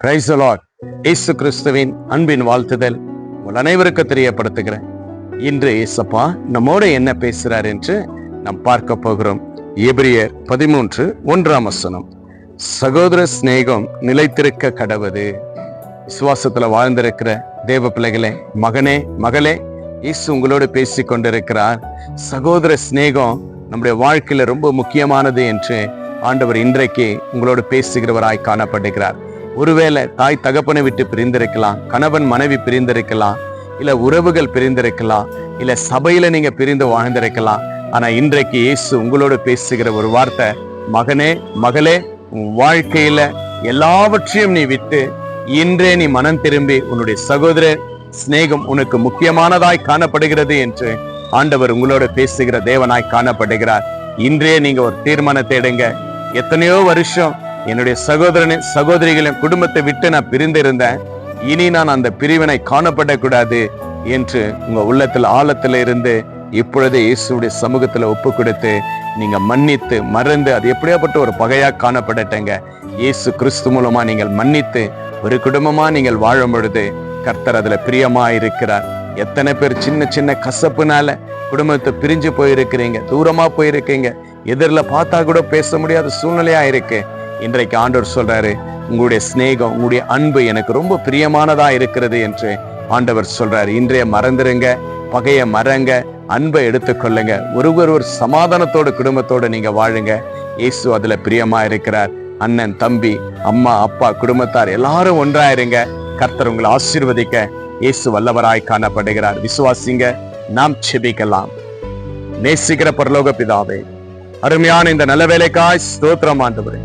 Price Lord இயேசு கிறிஸ்துவின் அன்பின் வாழ்த்துதல் உங்கள் அனைவருக்கு தெரியப்படுத்துகிறேன். இன்று இயேசப்பா நம்மோட என்ன பேசுகிறார் என்று நாம் பார்க்க போகிறோம். எபிரியர் பதிமூன்று ஒன்றாம் வசனம். சகோதர சிநேகம் நிலைத்திருக்க கடவுது. விசுவாசத்தில் வாழ்ந்திருக்கிற தேவ பிள்ளைகளே மகனே மகளே இயேசு உங்களோடு பேசி கொண்டிருக்கிறார். சகோதர சிநேகம் நம்முடைய வாழ்க்கையில ரொம்ப முக்கியமானது என்று ஆண்டவர் இன்றைக்கு உங்களோடு பேசுகிறவராய் காணப்படுகிறார். ஒருவேளை தாய் தகப்பனை விட்டு பிரிந்திருக்கலாம் கணவன் மனைவி பிரிந்திருக்கலாம் இல்ல உறவுகள் பிரிந்திருக்கலாம் இல்ல சபையில நீங்க பிரிந்து வாழ்ந்திருக்கலாம் ஆனா இன்றைக்கு இயேசு உங்களோடு பேசுகிற ஒரு வார்த்தை மகனே மகளே உன் வாழ்க்கையில எல்லாவற்றையும் நீ விட்டு இன்றே நீ மனம் திரும்பி உன்னுடைய சகோதர சிநேகம் உனக்கு முக்கியமானதாய் காணப்படுகிறது என்று ஆண்டவர் உங்களோட பேசுகிற தேவனாய் காணப்படுகிறார். இன்றே நீங்க ஒரு தீர்மானத்தை எடுங்க. எத்தனையோ வருஷம் என்னுடைய சகோதரனை சகோதரிகளின் குடும்பத்தை விட்டு நான் பிரிந்திருந்தேன். இனி நான் அந்த பிரிவினை காணப்படக்கூடாது என்று உங்க உள்ளத்தில் ஆழத்துல இருந்து இப்பொழுதே இயேசுடைய சமூகத்துல ஒப்பு கொடுத்து நீங்க மன்னித்து மறந்து அது எப்படியாப்பட்ட ஒரு பகையா காணப்படட்டங்க. இயேசு கிறிஸ்து மூலமா நீங்கள் மன்னித்து ஒரு குடும்பமா நீங்கள் வாழும் பொழுது கர்த்தர் அதுல பிரியமா இருக்கிறார் எத்தனை பேர் சின்ன சின்ன கசப்புனால குடும்பத்தை பிரிஞ்சு போயிருக்கிறீங்க தூரமா போயிருக்கீங்க எதிரில் பார்த்தா கூட பேச முடியாத சூழ்நிலையா இருக்கு. இன்றைக்கு ஆண்டவர் சொல்றாரு உங்களுடைய சிநேகம் உங்களுடைய அன்பு எனக்கு ரொம்ப பிரியமானதா இருக்கிறது என்று ஆண்டவர் சொல்றாரு. இன்றைய மறந்துருங்க பகைய மறங்க அன்பை எடுத்துக்கொள்ளுங்க ஒருவர் ஒரு சமாதானத்தோட குடும்பத்தோட நீங்க வாழுங்க. இயேசு அதுல பிரியமா இருக்கிறார். அண்ணன் தம்பி அம்மா அப்பா குடும்பத்தார் எல்லாரும் ஒன்றாயிருங்க. கர்த்தர் உங்களை ஆசீர்வதிக்க இயேசு வல்லவராய் காணப்படுகிறார். விசுவாசிங்க நாம் செபிக்கலாம். நேசிக்கிற பரலோக பிதாவே அருமையான இந்த நல்ல வேலைக்காய் ஸ்தோத்திரம் ஆண்டவரே.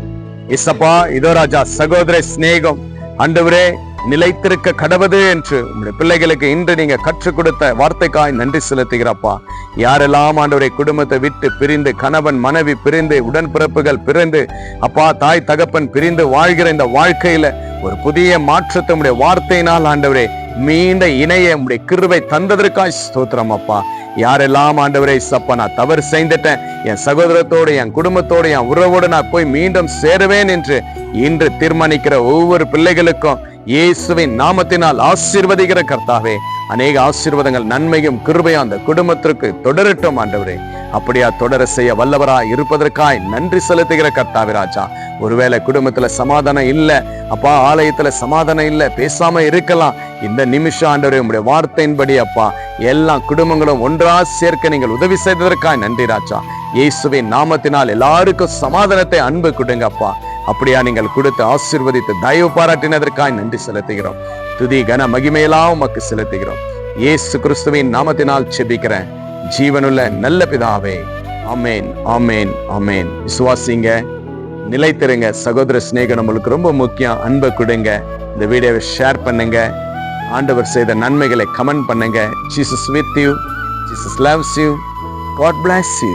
இசப்பா இதோ ராஜா சகோதர சிநேகம் ஆண்டவரே நிலைத்திருக்க கடவுது என்று உங்களுடைய பிள்ளைகளுக்கு இன்று நீங்க கற்றுக் கொடுத்த வார்த்தைக்காய் நன்றி செலுத்துகிறப்பா. யாரெல்லாம் ஆண்டவரை குடும்பத்தை விட்டு பிரிந்து கணவன் மனைவி பிரிந்து உடன்பிறப்புகள் பிரிந்து அப்பா தாய் தகப்பன் பிரிந்து வாழ்கிற இந்த வாழ்க்கையில ஒரு புதிய மாற்றத்தை உடைய வார்த்தையினால் ஆண்டவரே மீண்ட இணைய உடைய கிருவை தந்ததற்காய் ஸ்தோத்திரம் அப்பா. யாரெல்லாம் ஆண்டவரே சப்பா நான் தவறு செய்துட்டேன். என் சகோதரத்தோடு என் குடும்பத்தோடு என் உறவோடு நான் போய் மீண்டும் சேருவேன் என்று இன்று தீர்மானிக்கிற ஒவ்வொரு பிள்ளைகளுக்கும் இயேசுவின் நாமத்தினால் ஆசீர்வதிக்கிற கர்த்தாவே. அநேக ஆசீர்வாதங்கள் நன்மையும் கிருபையும் அந்த குடும்பத்திற்கு தொடரட்டும் ஆண்டவரே. அப்படியா தொடர செய்ய வல்லவரா இருப்பதற்காய் நன்றி செலுத்துகிற கர்த்தாவே ராஜா. ஒருவேளை குடும்பத்துல சமாதானம் இல்ல அப்பா ஆலயத்துல சமாதானம் இல்ல பேசாம இருக்கலாம். இந்த நிமிஷம் ஆண்டவரே உங்களுடைய வார்த்தையின்படி அப்பா எல்லா குடும்பங்களும் ஒன்றா சேர்க்க நீங்கள் உதவி செய்ததற்காய் நன்றி ராஜா. இயேசுவின் நாமத்தினால் எல்லாருக்கும் சமாதானத்தை அன்பு கொடுங்க அப்பா. அப்படியா நீங்கள் கொடுத்து ஆசீர்வதித்து தயவு பாராட்டினதற்காய் நன்றி செலுத்துகிறோம். துதி கன மகிமையெல்லாம் உமக்கு செலுத்துகிறோம். இயேசு கிறிஸ்துவின் நாமத்தினால் செபிக்கிறேன். ஜீவனுள்ள நல்ல பிதாவே. ஆமேன் ஆமேன் ஆமேன். விசுவாசிங்க நிலைத்திருங்க. சகோதர சிநேகம் நம்மளுக்கு ரொம்ப முக்கியம் அன்பை கொடுங்க. இந்த வீடியோவை ஷேர் பண்ணுங்க. ஆண்டவர் செய்த நன்மைகளை கமெண்ட் பண்ணுங்க. Jesus with you Jesus loves you God bless you